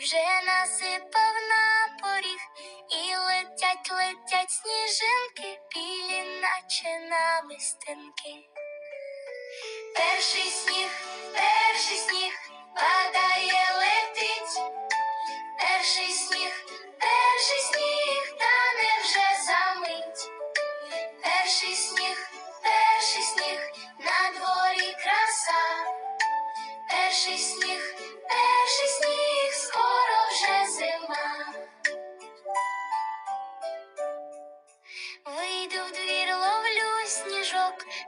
вже насипав на поріг, і летять, летять сніжинки, білі, наче намистинки. Перший сніг, перший сніг, падає, летить. Перший сніг, перший сніг, тане вже за мить. Перший сніг, перший сніг, на дворі краса. Перший сніг, перший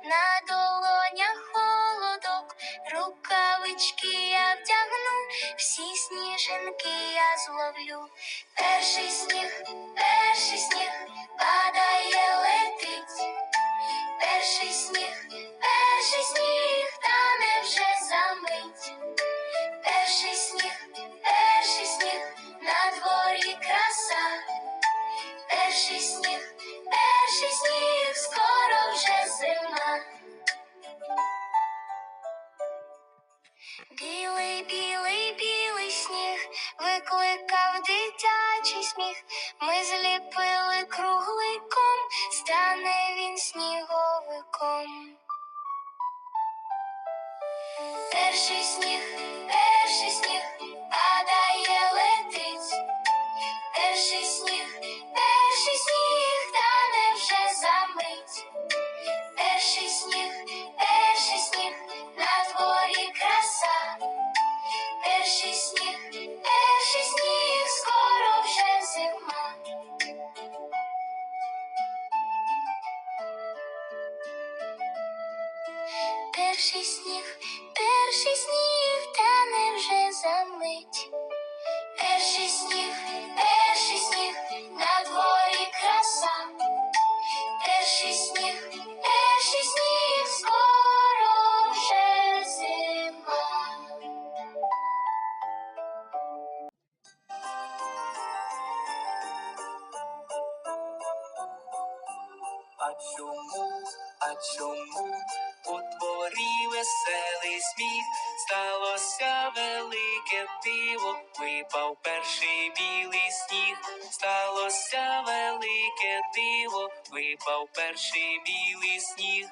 на долонях холодок, рукавички я вдягну, всі сніжинки я зловлю. Перший сніг, перший сніг, падає, Білий, білий, білий сніг викликав дитячий сміх. Ми зліпили круглий ком, стане він сніговиком. Перший сніг, перший сніг, Перший сніг, перший сніг, А чому, а чому у дворі веселий сміх? Сталося велике диво, випав перший білий сніг. Сталося велике диво, випав перший білий сніг.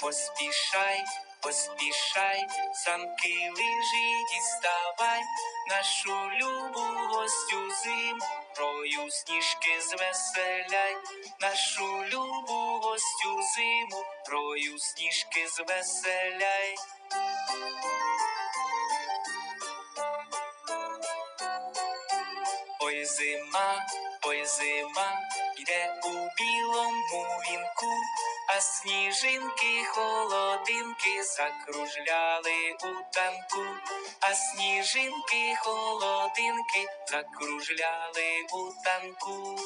Поспішай, поспішай, санки лижі діставай, нашу любу гостю зиму, рою сніжки звеселяй, нашу любу гостю зиму, рою сніжки звеселяй. Ой зима, ой зима, йде у білому вінку, а сніжинки холодинки закружляли у танку, а сніжинки холодинки закружляли у танку.